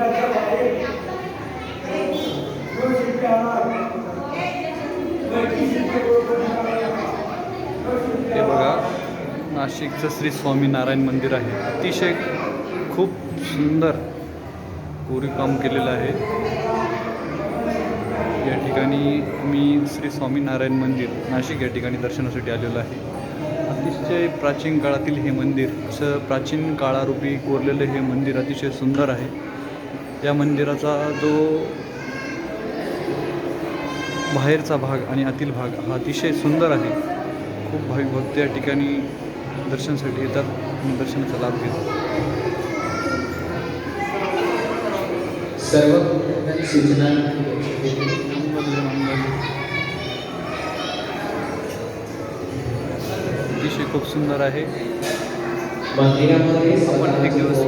हे बघा नाशिकचं श्री स्वामीनारायण मंदिर आहे. अतिशय खूप सुंदर कोरीवकाम केलेलं आहे. या ठिकाणी मी श्री स्वामीनारायण मंदिर नाशिक या ठिकाणी दर्शनासाठी आलेलो आहे. अतिशय प्राचीन काळातील हे मंदिर असं प्राचीन काळारूपी कोरलेलं हे मंदिर अतिशय सुंदर आहे. या मंदिराचा जो बाहेरचा भाग आणि आतील भाग हा अतिशय सुंदर आहे. खूप भाविक भक्त या ठिकाणी दर्शनासाठी येतात आणि दर्शनाचा लाभ घेतात. सर्व सूचना अतिशय खूप सुंदर आहे. आपण एक दिवस